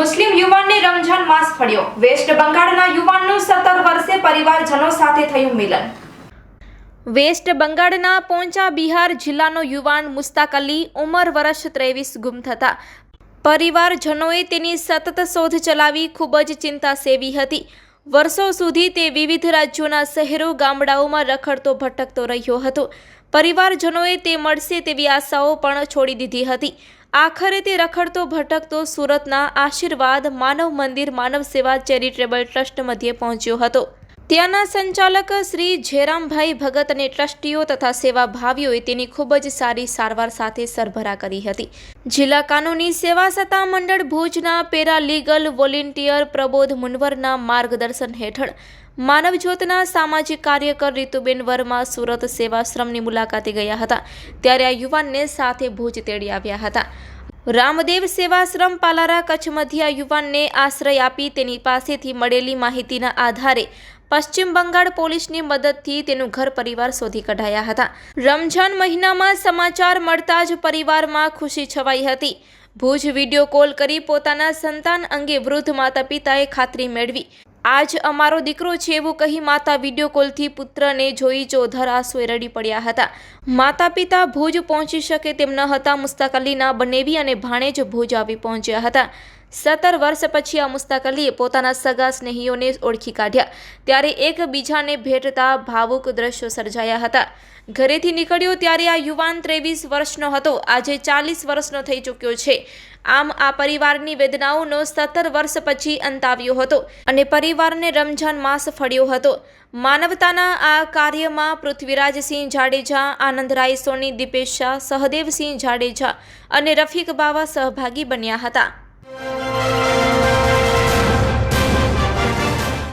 પરિવારને રમઝાન માસ ફળ્યો. વેસ્ટ બંગાળના યુવાનનું સત્તર વર્ષે પરિવારજનો સાથે થયું મિલન. વેસ્ટ બંગાળના પોંચા બિહાર જિલ્લાનો યુવાન મુસ્તાક અલી ઉંમર વર્ષ ત્રેવીસ ગુમ થતા. પરિવારજનોએ તેની સતત શોધ ચલાવી ખૂબ જ ચિંતા સેવી હતી. વર્ષો સુધી તે વિવિધ રાજ્યોના શહેરો, ગામડાઓમાં રખડતો, ભટકતો રહ્યો હતો. પરિવારજનોએ તે મળશે તેવી આશાઓ પણ છોડી દીધી હતી. આખરે તે રખડતો, ભટકતો સુરતના આશીર્વાદ માનવ મંદિર માનવ સેવા ચેરિટેબલ ટ્રસ્ટ મધ્યે પહોંચ્યો હતો. ત્યાંના સંચાલક શ્રી જયરામભાઈ ભગત અને ટ્રસ્ટીઓ તથા સેવાભાવીઓએ તેની ખૂબ જ સારી સારવાર સાથે સરભરા કરી હતી. જિલ્લા કાનૂની સેવા સત્તા મંડળ ભુજના પેરાલીગલ વોલેન્ટિયર પ્રબોધ મુનવરના માર્ગદર્શન હેઠળ માનવજ્યોતના સામાજિક કાર્યકર રીતુબેન વર્મા સુરત સેવાશ્રમની મુલાકાતે ગયા હતા. ત્યારે આ યુવાનને સાથે ભુજ તેડી આવ્યા હતા. રામદેવ સેવાશ્રમ પાલારા કચ્છ મધ્ય યુવાનને આશ્રય આપી તેની પાસેથી મળેલી માહિતીના આધારે પશ્ચિમ બંગાળ પોલીસની મદદથી તેનું ઘર પરિવાર શોધી કઢાયા હતા. રમઝાન મહિનામાં સમાચાર મળતા જ પરિવારમાં ખુશી છવાઈ હતી. ભુજ વીડિયો કોલ કરી પોતાના સંતાન અંગે વૃદ્ધ માતા પિતાએ ખાતરી મેળવી. આજ અમારો દીકરો છે એવું કહી માતા વીડિયો કોલથી પુત્રને જોઈ ચોધર આંસુએ રડી પડ્યા હતા. માતા પિતા ભુજ પહોંચી શકે તેમ ન હતા મુસ્તાક અલીના બનેવી અને ભાણેજ ભુજ આવી પહોંચ્યા હતા. સત્તર વર્ષ પછી આ મુસ્તાક અલીએ પોતાના સગા સ્નેહીઓને ઓળખી કાઢ્યા. ત્યારે એકબીજાને ભેટતા ભાવુક દ્રશ્યો સર્જાયા હતા. ઘરેથી નીકળ્યો ત્યારે આ યુવાન ત્રેવીસ વર્ષનો હતો. આજે ચાલીસ વર્ષનો થઈ ચૂક્યો છે. આમ આ પરિવારની વેદનાઓનો સત્તર વર્ષ પછી અંત આવ્યો હતો અને પરિવારને રમઝાન માસ ફળ્યો હતો. માનવતાના આ કાર્યમાં પૃથ્વીરાજસિંહ જાડેજા આનંદરાય સોની, દીપેશ શાહ સહદેવસિંહ જાડેજા અને રફીક બાવા સહભાગી બન્યા હતા.